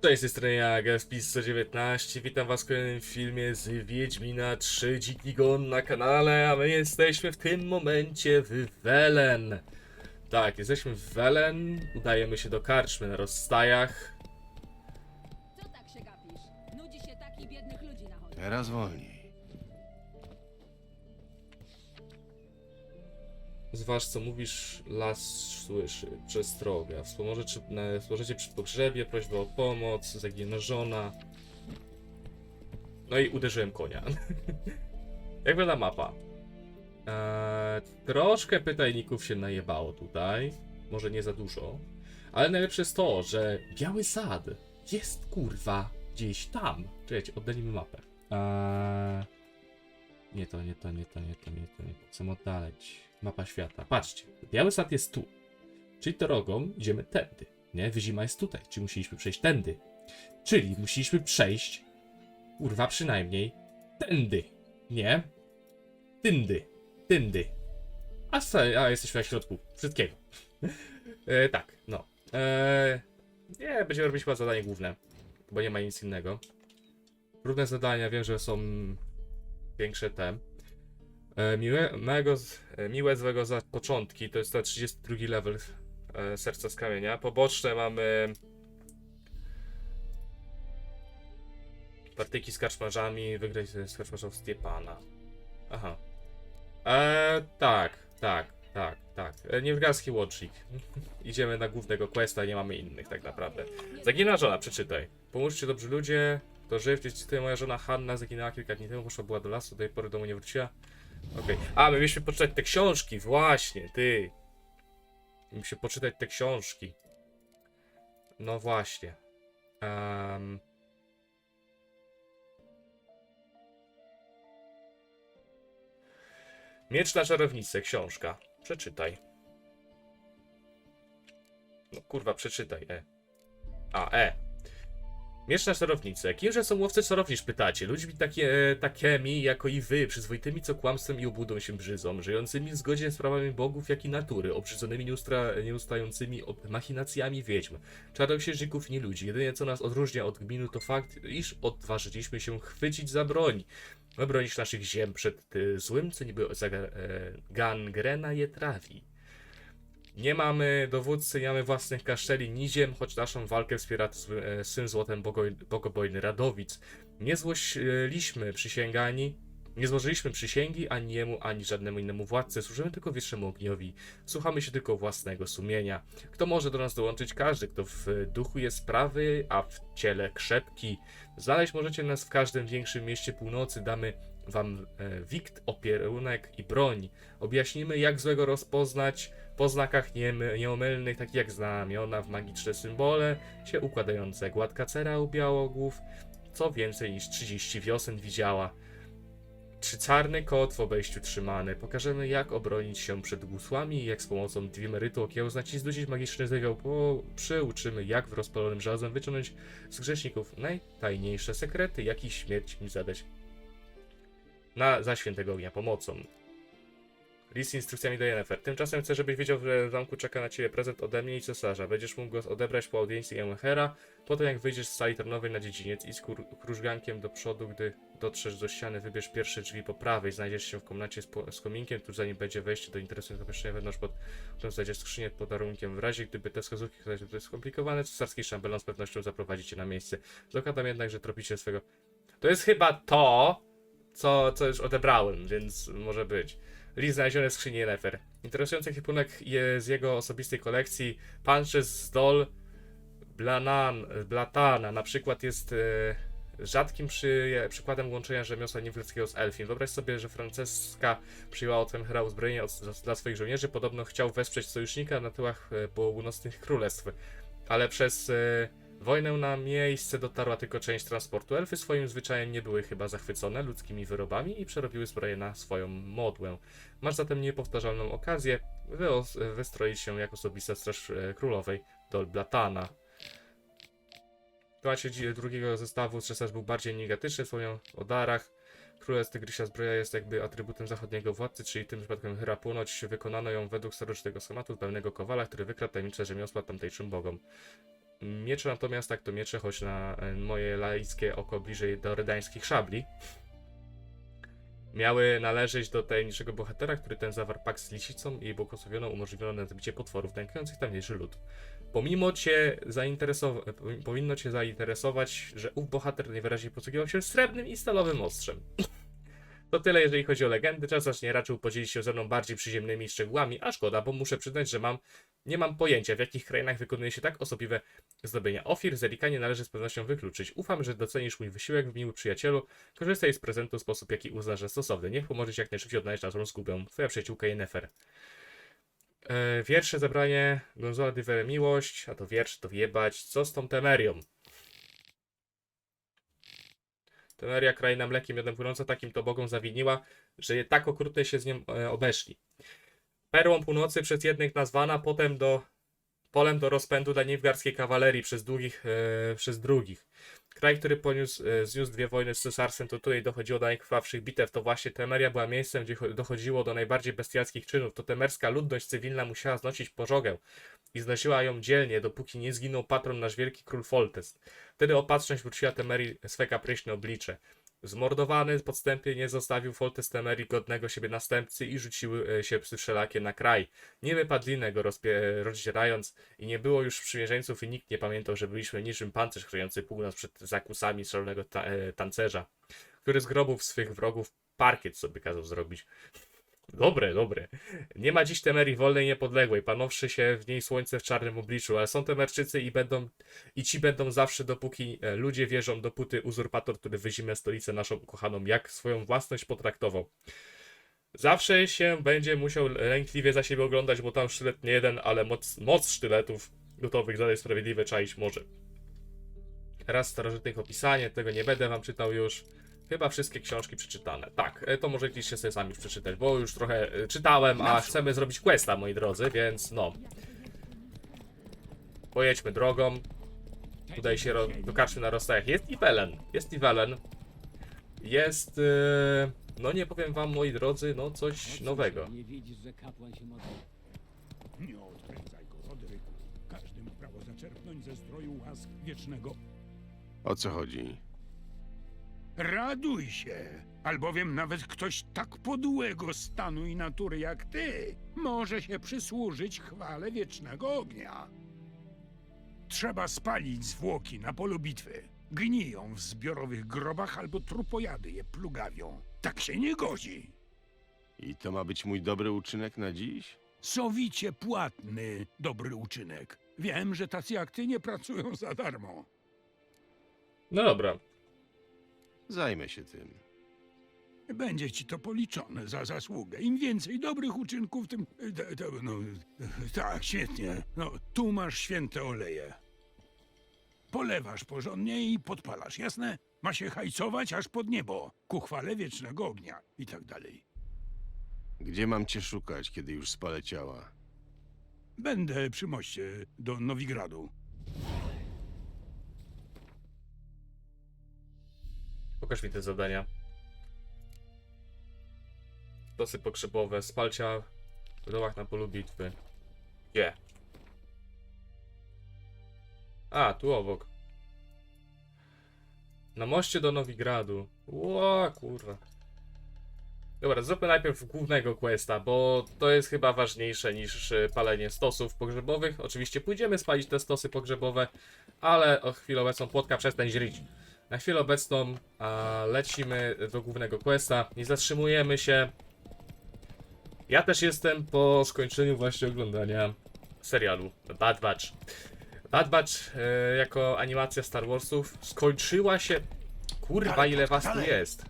Cześć, z tej strony ja, Gaspis 119 witam was w kolejnym filmie z Wiedźmina 3 Dziki Gon na kanale, a my jesteśmy w tym momencie w Welen. Tak, jesteśmy w Welen, udajemy się do karczmy na rozstajach. Co tak się gapisz? Nudzi się takich biednych ludzi na chodzi. Teraz wolniej. Zważ co mówisz, las słyszy, przestroga. Wspomoże, czy, na, wspomożecie przy pogrzebie, prośbę o pomoc, zagięła żona. No i uderzyłem konia. Jak wygląda mapa? Eee, troszkę pytajników się najebało tutaj. Może nie za dużo. Ale najlepsze jest to, że biały sad jest kurwa gdzieś tam. Czekajcie, oddalimy mapę. Eee, nie to, nie to, nie to, nie to, nie to, nie to. Chcę oddalić. Mapa świata. Patrzcie, biały sad jest tu. Czyli drogą idziemy tędy. Nie? Wyzima jest tutaj. Czyli musieliśmy przejść tędy. Czyli musieliśmy przejść. Kurwa, przynajmniej. Tędy. Nie? Tyndy. Tyndy. A, a jesteśmy na środku wszystkiego. e, tak, no. E, nie, będziemy robić chyba zadanie główne. Bo nie ma nic innego. Trudne zadania, wiem, że są większe te. E, miłe, małego, z- e, miłe złego za początki, to jest to 32 level e, Serca z Kamienia. Poboczne mamy partyjki z karczmarzami, wygrać z karczmarzą Stiepana. Aha. Tak, tak, tak, tak. E, Niewgarski łącznik. Idziemy na głównego questa, nie mamy innych tak naprawdę. Zaginęła żona, przeczytaj. Pomóżcie dobrzy ludzie, to żyw, tutaj moja żona Hanna zaginęła kilka dni temu, poszła była do lasu, do tej pory do domu nie wróciła. Okej. A, my mieliśmy poczytać te książki, właśnie, ty. Mieliśmy poczytać te książki. No właśnie. Um... Miecz na czarownicę, książka. Przeczytaj. No kurwa, przeczytaj, e. A, e. Miecz na czarownicę. Kimże są łowcy czarownic, pytacie? Ludźmi takie, takimi, jako i wy, przyzwoitymi, co kłamstwem i obłudą się brzydzą, żyjącymi w zgodzie z prawami bogów, jak i natury, obrzydzonymi nieustra, nieustającymi machinacjami wiedźm, czarnoksiężników nie ludzi. Jedynie co nas odróżnia od gminu to fakt, iż odważyliśmy się chwycić za broń. By bronić naszych ziem przed y, złym, co niby zaga- e, gangrena je trawi. Nie mamy dowódcy, nie mamy własnych kaszteli, ni ziem, choć naszą walkę wspiera e, syn złotem bogobojny Radowic. Nie złośliśmy przysięgani, nie złożyliśmy przysięgi ani jemu, ani żadnemu innemu władcy, służymy tylko wiecznemu ogniowi. Słuchamy się tylko własnego sumienia. Kto może do nas dołączyć? Każdy, kto w duchu jest prawy, a w ciele krzepki. Znaleźć możecie nas w każdym większym mieście północy, damy wam e, wikt, opierunek i broń. Objaśnimy, jak złego rozpoznać, po znakach nieomylnych, takich jak znamiona w magiczne symbole, się układające gładka cera u białogłów, co więcej niż 30 wiosen widziała. Trzycarny kot w obejściu trzymany. Pokażemy, jak obronić się przed gusłami i jak z pomocą dwimerytu okiełznać i zdusić magiczny żywioł. Przyuczymy, jak w rozpalonym żelazem wyciągnąć z grzeszników najtajniejsze sekrety, jak i śmierć im zadać. Na za świętego ognia pomocą. List z instrukcjami do Yennefer. Tymczasem chcę, żebyś wiedział, że w zamku czeka na ciebie prezent ode mnie i cesarza. Będziesz mógł go odebrać po audiencji Yennefer'a, po tym jak wyjdziesz z sali tronowej na dziedziniec i z krużgankiem do przodu, gdy dotrzesz do ściany, wybierz pierwsze drzwi po prawej. Znajdziesz się w komnacie z, z kominkiem, tuż zanim będzie wejście do interesującego pomieszczenia wewnątrz, pod potem znajdziesz skrzynię pod warunkiem. W razie, gdyby te wskazówki okazały się skomplikowane, cesarski szambelon z pewnością zaprowadzi cię na miejsce. Zakładam jednak, że tropicie swego... To jest chyba to, co, co już odebrałem, więc może być. List znaleziony w skrzyni Nefer. Interesujący ekwipunek z jego osobistej kolekcji. Pancze z Dol Blanan, Blatana na przykład jest e, rzadkim przy, przykładem łączenia rzemiosła niewieludzkiego z Elfin. Wyobraź sobie, że Franceska przyjęła od Hera uzbrojenie od, dla swoich żołnierzy. Podobno chciał wesprzeć sojusznika na tyłach e, północnych królestw. Ale przez e, wojnę na miejsce dotarła tylko część transportu. Elfy swoim zwyczajem nie były chyba zachwycone ludzkimi wyrobami i przerobiły zbroję na swoją modłę. Masz zatem niepowtarzalną okazję wystroić się jak osobista straż e, królowej Dolblatana. W temacie drugiego zestawu cesarz był bardziej negatyczny, wspomniał o darach. Królestw Tygrysia zbroja jest jakby atrybutem zachodniego władcy, czyli tym przypadkiem Hyra Półnoć wykonano ją według starożytnego schematu pełnego kowala, który wykradł tajemnicze rzemiosła tamtejszym bogom. Miecze natomiast, tak to miecze, choć na e, moje laickie oko bliżej do rydańskich szabli, miały należeć do tajemniczego bohatera, który ten zawarł pakt z lisicą i jej błogosławiono umożliwiono zabicie potworów nękających tamniejszy lud. Pomimo cię zainteresowa- powinno cię zainteresować, że ów bohater najwyraźniej posługiwał się srebrnym i stalowym ostrzem. To tyle, jeżeli chodzi o legendy. Czasem nie raczył podzielić się ze mną bardziej przyziemnymi szczegółami, a szkoda, bo muszę przyznać, że mam, nie mam pojęcia, w jakich krainach wykonuje się tak osobliwe zdobienia ofir. Zerikanie należy z pewnością wykluczyć. Ufam, że docenisz mój wysiłek, miły przyjacielu. Korzystaj z prezentu w sposób, jaki uznasz za stosowny. Niech pomoże ci jak najszybciej odnaleźć naszą zgubę. Twoja przyjaciółka Yennefer. E, wiersze zebranie Gonzola de Miłość, a to wiersz to wjebać. Co z tą Temerią? Temeria, kraina mlekiem miodem płynąca, takim to bogom zawiniła, że je tak okrutnie się z nią e, obeszli. Perłą północy przez jednych nazwana, potem do polem do rozpędu dla niewgarskiej kawalerii przez długich, e, przez drugich. Kraj, który poniósł, e, zniósł dwie wojny z cesarstwem, to tutaj dochodziło do najkrwawszych bitew. To właśnie Temeria była miejscem, gdzie cho- dochodziło do najbardziej bestialskich czynów. To temerska ludność cywilna musiała znosić pożogę i znosiła ją dzielnie, dopóki nie zginął patron nasz wielki król Foltest. Wtedy opatrzność wróciła Temerii swe kapryśne oblicze. Zmordowany podstępnie nie zostawił Foltest Temerii godnego siebie następcy i rzuciły e, się psy wszelakie na kraj. Niemy padlinę go rozpie- rozdzierając i nie było już sprzymierzeńców i nikt nie pamiętał, że byliśmy niczym pancerz chroniący północ przed zakusami szalonego ta- e, tancerza, który z grobów swych wrogów parkiet sobie kazał zrobić. Dobre, dobre. Nie ma dziś Temerii wolnej i niepodległej, panowszy się w niej słońce w czarnym obliczu, ale są Temerczycy i będą i ci będą zawsze, dopóki e, ludzie wierzą, dopóty uzurpator, który wyzimę stolicę naszą ukochaną, jak swoją własność potraktował. Zawsze się będzie musiał lękliwie za siebie oglądać, bo tam sztylet nie jeden, ale moc, moc sztyletów gotowych zadać sprawiedliwe czaić może. Raz starożytnych opisanie, tego nie będę wam czytał już. Chyba wszystkie książki przeczytane. Tak, e, to możecie sobie sami już przeczytać, bo już trochę e, czytałem, a chcemy zrobić questa, moi drodzy, więc no. Pojedźmy drogą. Tutaj się ro- dokaczmy na rozstajach. Jest Ivelen. Jest Ivelen. Jest. Yy, no nie powiem wam, moi drodzy, no coś nowego. Nie widzisz, że kapłan się modli? Nie odkręcaj go, Rodryku. Każdy ma prawo zaczerpnąć ze zdroju łask wiecznego. O co chodzi? Raduj się, albowiem nawet ktoś tak podłego stanu i natury jak ty może się przysłużyć chwale wiecznego ognia. Trzeba spalić zwłoki na polu bitwy. Gniją w zbiorowych grobach albo trupojady je plugawią. Tak się nie godzi. I to ma być mój dobry uczynek na dziś? Sowicie płatny dobry uczynek. Wiem, że tacy jak ty nie pracują za darmo. No dobra. Zajmę się tym. Będzie ci to policzone za zasługę. Im więcej dobrych uczynków, tym. te- te- no, tak, świetnie. No, tu masz święte oleje. Polewasz porządnie i podpalasz, jasne? Ma się hajcować aż pod niebo, ku chwale wiecznego ognia i tak dalej. Gdzie mam cię szukać, kiedy już spalę ciała? Będę przy moście do Nowigradu. Pokaż mi te zadania. Stosy pogrzebowe, spalcia w dołach na polu bitwy. Gdzie? A, tu obok. Na moście do Nowigradu. Ło, kurwa. Dobra, zróbmy najpierw głównego questa, bo to jest chyba ważniejsze niż e, palenie stosów pogrzebowych. Oczywiście pójdziemy spalić te stosy pogrzebowe, ale o chwilę obecną płotka przestań źrić. Na chwilę obecną a, lecimy do głównego questa. Nie zatrzymujemy się. Ja też jestem po skończeniu właśnie oglądania serialu Bad Batch. Bad Batch e, jako animacja Star Warsów skończyła się. Kurwa, ile was tu jest?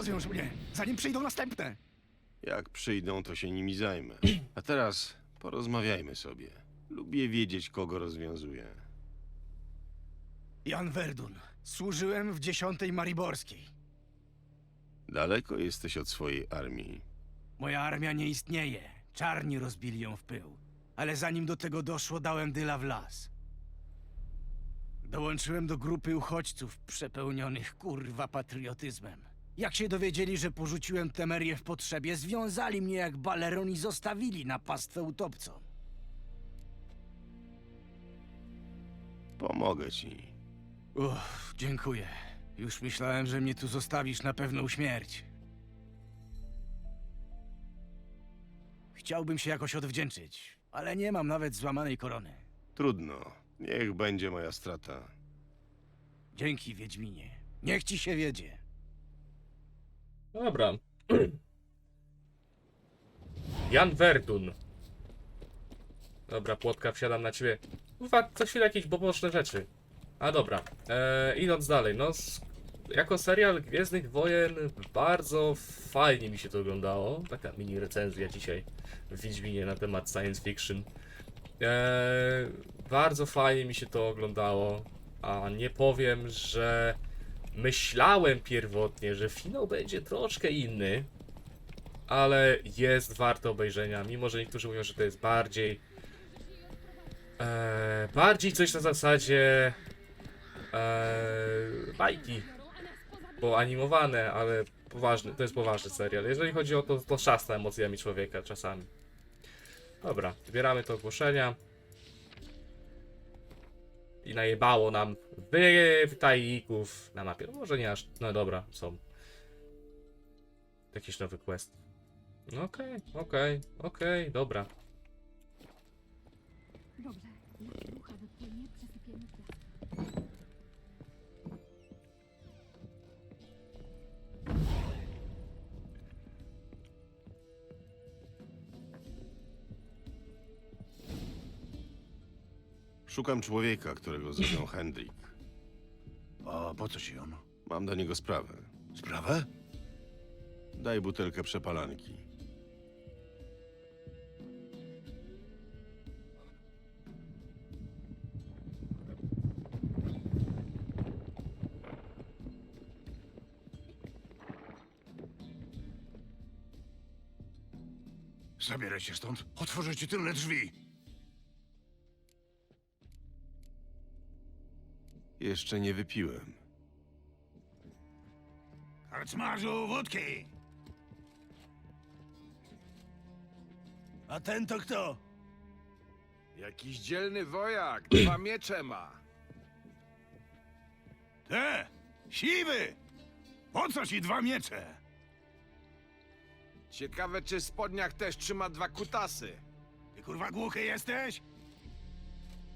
Rozwiąż mnie, zanim przyjdą następne. Jak przyjdą, to się nimi zajmę. A teraz porozmawiajmy sobie. Lubię wiedzieć, kogo rozwiązuję. Jan Verdun. Służyłem w dziesiątej Mariborskiej. Daleko jesteś od swojej armii. Moja armia nie istnieje. Czarni rozbili ją w pył. Ale zanim do tego doszło, dałem dyla w las. Dołączyłem do grupy uchodźców przepełnionych kurwa patriotyzmem. Jak się dowiedzieli, że porzuciłem Temerię w potrzebie, związali mnie jak baleron i zostawili na pastwę utopcom. Pomogę ci. Uff, dziękuję. Już myślałem, że mnie tu zostawisz na pewną śmierć. Chciałbym się jakoś odwdzięczyć, ale nie mam nawet złamanej korony. Trudno. Niech będzie moja strata. Dzięki, Wiedźminie. Niech ci się wiedzie. Dobra. Jan Verdun. Dobra, płotka, wsiadam na ciebie. Uwa, co chwilę jakieś boboczne rzeczy. A dobra, eee, idąc dalej, no jako serial Gwiezdnych Wojen bardzo fajnie mi się to oglądało. Taka mini recenzja dzisiaj w Wiedźminie na temat science fiction. Eee, bardzo fajnie mi się to oglądało, a nie powiem, że myślałem pierwotnie, że finał będzie troszkę inny, ale jest warto obejrzenia, mimo że niektórzy mówią, że to jest bardziej e, bardziej coś na zasadzie e, bajki, bo animowane, ale poważny, to jest poważny serial. Jeżeli chodzi o to, to szasta emocjami człowieka czasami. Dobra, zbieramy te ogłoszenia. I najebało nam wy tajników na mapie. No może nie aż. No dobra, są. Jakiś nowy quest. No Okej, okej, okej, dobra. Szukam człowieka, którego zabrał Hendrik. A po co ci on? Mam do niego sprawę. Sprawę? Daj butelkę przepalanki. Zabieraj się stąd. Otworzę ci tylne drzwi. Jeszcze nie wypiłem. Karczmarzu, wódki! A ten to kto? Jakiś dzielny wojak, dwa miecze ma. Te! Siwy! Po co ci dwa miecze? Ciekawe, czy w spodniach też trzyma dwa kutasy. Ty kurwa głuchy jesteś?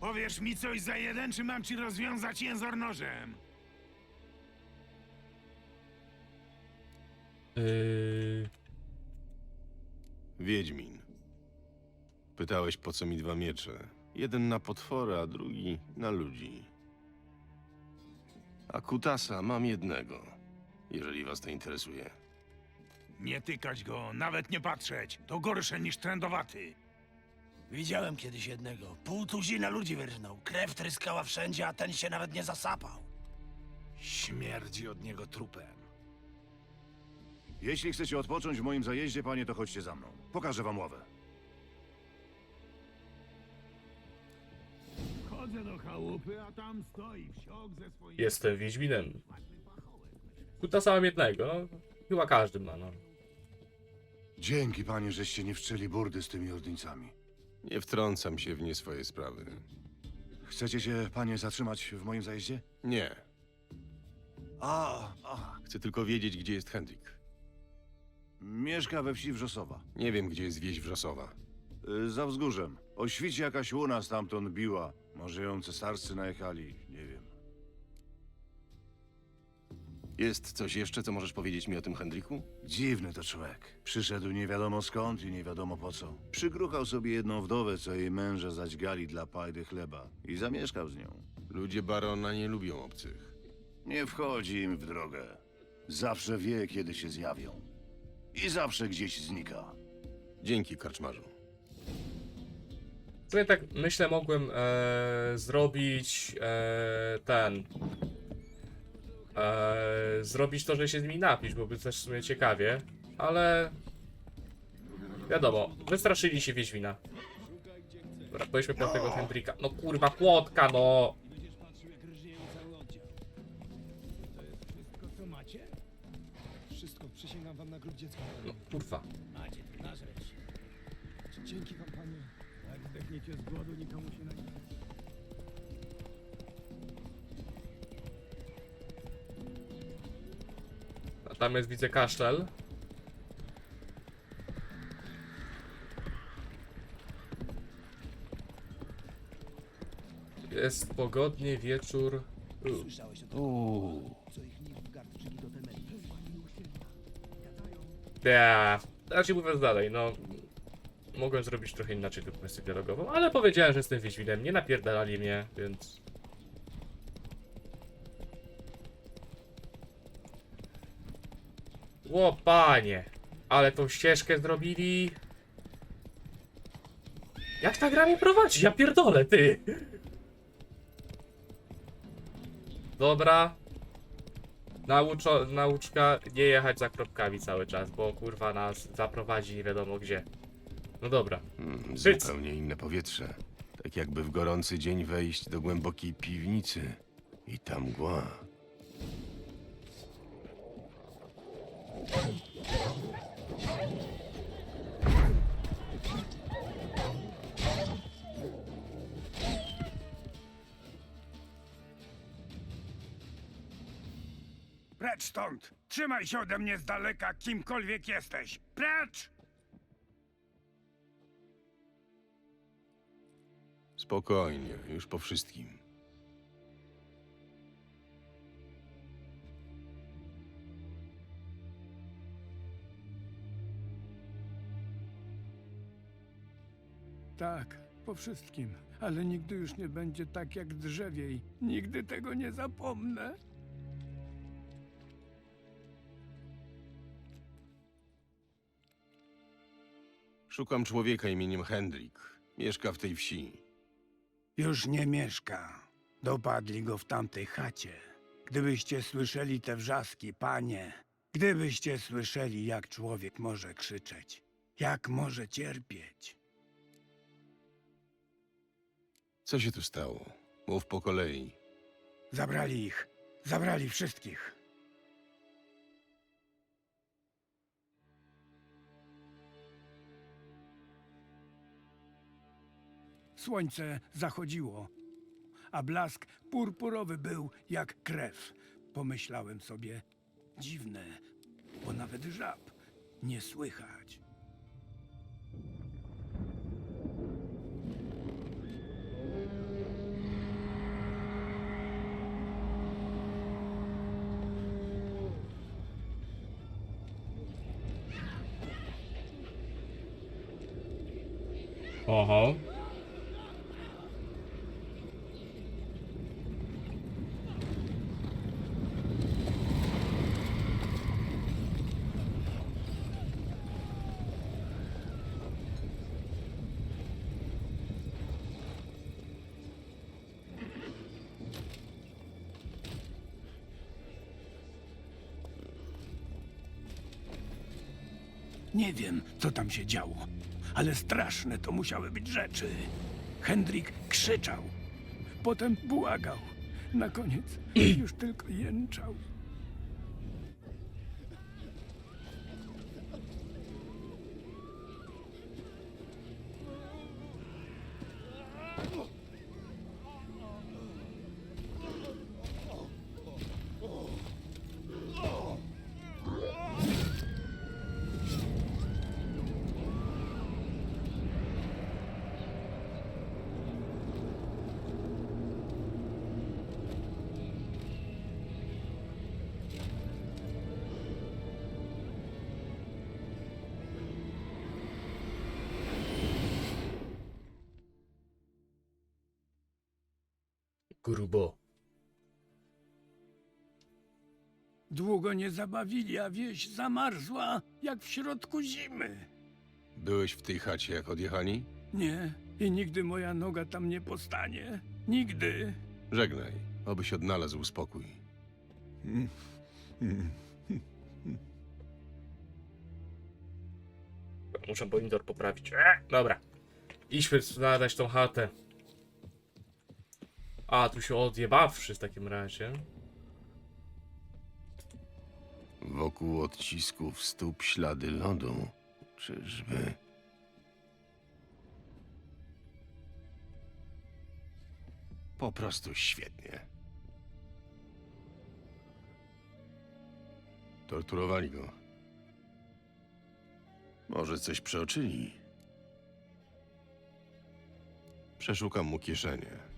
Powiesz mi coś za jeden, czy mam ci rozwiązać jęzor nożem? Yy, Wiedźmin. Pytałeś, po co mi dwa miecze. Jeden na potwory, a drugi na ludzi. A kutasa mam jednego, jeżeli was to interesuje. Nie tykać go, nawet nie patrzeć. To gorsze niż trendowaty. Widziałem kiedyś jednego. Pół tuzina ludzi wyrżnął. Krew tryskała wszędzie, a ten się nawet nie zasapał. Śmierdzi od niego trupem. Jeśli chcecie odpocząć w moim zajeździe, panie, to chodźcie za mną. Pokażę wam ławę. Chodzę do chałupy, a tam stoi wsiok ze swoim... jestem Wiedźminem. Kutasa mam jednego, no. Chyba każdy ma, no. Dzięki, panie, żeście nie wszczęli burdy z tymi ordyńcami. Nie wtrącam się w nie swoje sprawy. Chcecie się, panie, zatrzymać w moim zajeździe? Nie. A, a. Chcę tylko wiedzieć, gdzie jest Hendrik. Mieszka we wsi Wrzosowa. Nie wiem, gdzie jest wieś Wrzosowa. Y, za wzgórzem. O świcie jakaś łuna stamtąd biła. Może ją cesarscy najechali, Jest coś jeszcze, co możesz powiedzieć mi o tym Hendriku? Dziwny to człowiek. Przyszedł nie wiadomo skąd i nie wiadomo po co. Przygruchał sobie jedną wdowę, co jej męża zaćgali dla pajdy chleba. I zamieszkał z nią. Ludzie barona nie lubią obcych. Nie wchodzi im w drogę. Zawsze wie, kiedy się zjawią. I zawsze gdzieś znika. Dzięki, karczmarzu. Sumie tak myślę, mogłem e, zrobić e, ten e, zrobić to, żeby się z nimi napić, byłoby też w sumie ciekawie, ale wiadomo, wystraszyli się Wiedźmina. Dobra, pojedźmy po tego Hendrika. No kurwa, płotka, no! No kurwa. Macie tu na. Dzięki wam, panie. Jak zdechniecie z głodu, nikomu się na nic tam jest, widzę, kasztel. Jest pogodnie, wieczór. U. Ja, znaczy mówiąc dalej, no... Mogłem zrobić trochę inaczej tę kwestię dialogową, ale powiedziałem, że jestem Wiedźminem, nie napierdalali mnie, więc... Ło, panie! Ale tą ścieżkę zrobili... Jak ta gra mnie prowadzi? Ja pierdolę, ty! Dobra. Nauczo, nauczka nie jechać za kropkami cały czas, bo kurwa nas zaprowadzi nie wiadomo gdzie. No dobra. Mm, zupełnie inne powietrze. Tak jakby w gorący dzień wejść do głębokiej piwnicy. I tam mgła. Precz stąd! Trzymaj się ode mnie z daleka, kimkolwiek jesteś! Precz! Spokojnie, już po wszystkim. Tak, po wszystkim. Ale nigdy już nie będzie tak jak drzewiej. Nigdy tego nie zapomnę. Szukam człowieka imieniem Hendrik. Mieszka w tej wsi. Już nie mieszka. Dopadli go w tamtej chacie. Gdybyście słyszeli te wrzaski, panie, gdybyście słyszeli, jak człowiek może krzyczeć, jak może cierpieć. Co się tu stało? Mów po kolei. Zabrali ich, zabrali wszystkich. Słońce zachodziło, a blask purpurowy był jak krew. Pomyślałem sobie, dziwne, bo nawet żab nie słychać. Oho. Nie wiem, co tam się działo, ale straszne to musiały być rzeczy. Hendrik krzyczał, potem błagał. Na koniec już tylko jęczał. Grubo. Długo nie zabawili, a wieś zamarzła jak w środku zimy. Byłeś w tej chacie, jak odjechali? Nie, i nigdy moja noga tam nie postanie. Nigdy. Żegnaj, obyś odnalazł spokój. Muszę monitor poprawić. E, dobra. Idźmy znaleźć tą chatę. A, tu się odjebawszy w takim razie. Wokół odcisków stóp ślady lodu. Czyżby... Po prostu świetnie. Torturowali go. Może coś przeoczyli. Przeszukam mu kieszenie.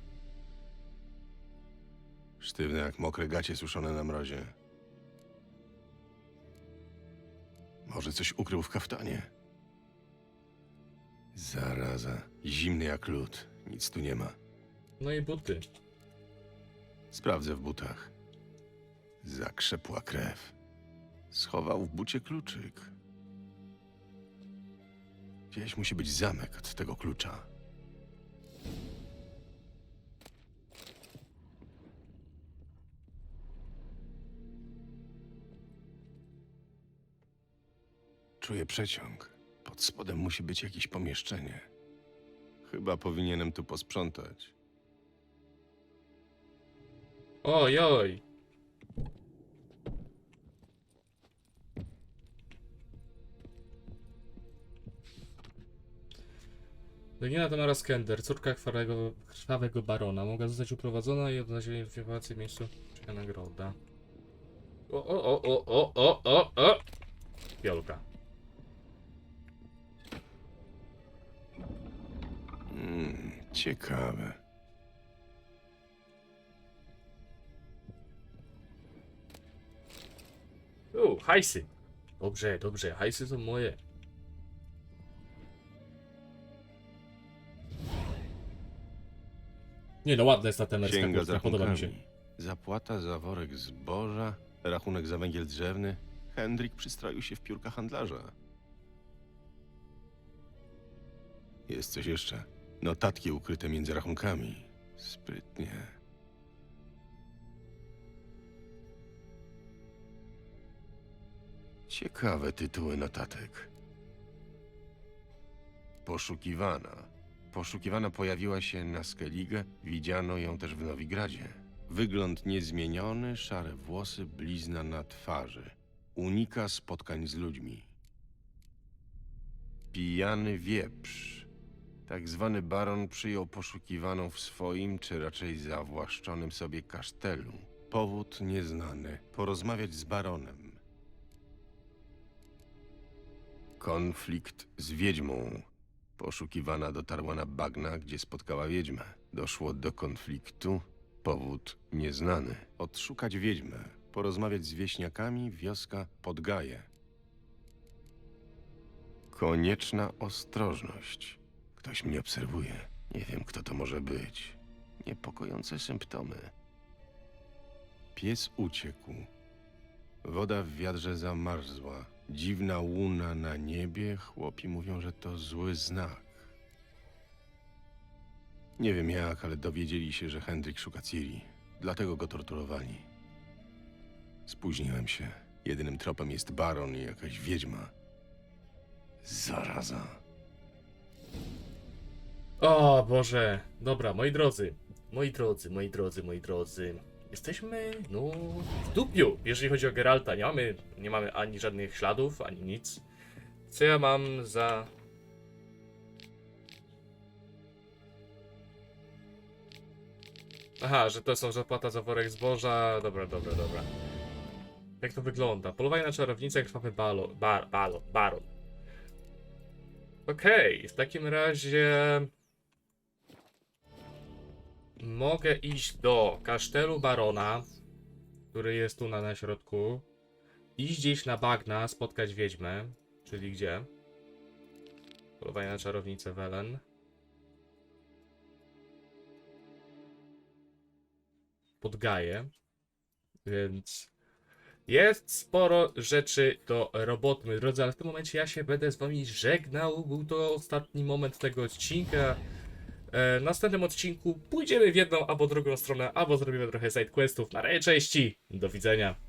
Sztywne jak mokre gacie suszone na mrozie. Może coś ukrył w kaftanie? Zaraza. Zimny jak lód. Nic tu nie ma. No i buty. Sprawdzę w butach. Zakrzepła krew. Schował w bucie kluczyk. Gdzieś musi być zamek od tego klucza. Czuję przeciąg. Pod spodem musi być jakieś pomieszczenie. Chyba powinienem tu posprzątać. Oj, oj. Dolina Tamara Skender, córka krwawego, krwawego barona. Mogła zostać uprowadzona i odnaleziona w informacji w miejscu czeka nagroda. O, o, o, o, o, o, o, o! Piolka. Ciekawe. U, hajsy. Dobrze, dobrze, hajsy są moje. Nie no, ładna jest ta temerska Księga z kurtka, podoba mi się. Zapłata za worek zboża, rachunek za węgiel drzewny. Hendrik przystroił się w piórka handlarza. Jest coś jeszcze. Notatki ukryte między rachunkami. Sprytnie. Ciekawe tytuły notatek. Poszukiwana. Poszukiwana pojawiła się na Skellige, widziano ją też w Nowigradzie. Wygląd niezmieniony, szare włosy, blizna na twarzy. Unika spotkań z ludźmi. Pijany wieprz. Tak zwany baron przyjął poszukiwaną w swoim, czy raczej zawłaszczonym sobie kasztelu. Powód nieznany. Porozmawiać z baronem. Konflikt z wiedźmą. Poszukiwana dotarła na bagna, gdzie spotkała wiedźmę. Doszło do konfliktu. Powód nieznany. Odszukać wiedźmę. Porozmawiać z wieśniakami. Wioska Podgaje. Konieczna ostrożność. Ktoś mnie obserwuje. Nie wiem, kto to może być. Niepokojące symptomy. Pies uciekł. Woda w wiadrze zamarzła. Dziwna łuna na niebie. Chłopi mówią, że to zły znak. Nie wiem jak, ale dowiedzieli się, że Hendrik szuka Ciri. Dlatego go torturowali. Spóźniłem się. Jedynym tropem jest baron i jakaś wiedźma. Zaraza. O Boże, dobra, moi drodzy, moi drodzy, moi drodzy, moi drodzy. Jesteśmy, no, w dupiu, jeżeli chodzi o Geralta. Nie mamy, nie mamy ani żadnych śladów, ani nic. Co ja mam za... Aha, że to są zapłata za worek zboża. Dobra, dobra, dobra. Jak to wygląda? Polowanie na czarownicę, krwawy balo, bar, balo, baron. Okej, w takim razie mogę iść do kasztelu barona, który jest tu na, na środku. Iść gdzieś na bagna, spotkać wiedźmę, czyli gdzie? Polowanie na czarownicę Welen. Pod Gaję. Więc jest sporo rzeczy do roboty, moi drodzy, ale w tym momencie ja się będę z wami żegnał. Był to ostatni moment tego odcinka. E, w następnym odcinku pójdziemy w jedną albo drugą stronę, albo zrobimy trochę sidequestów na części. Do widzenia.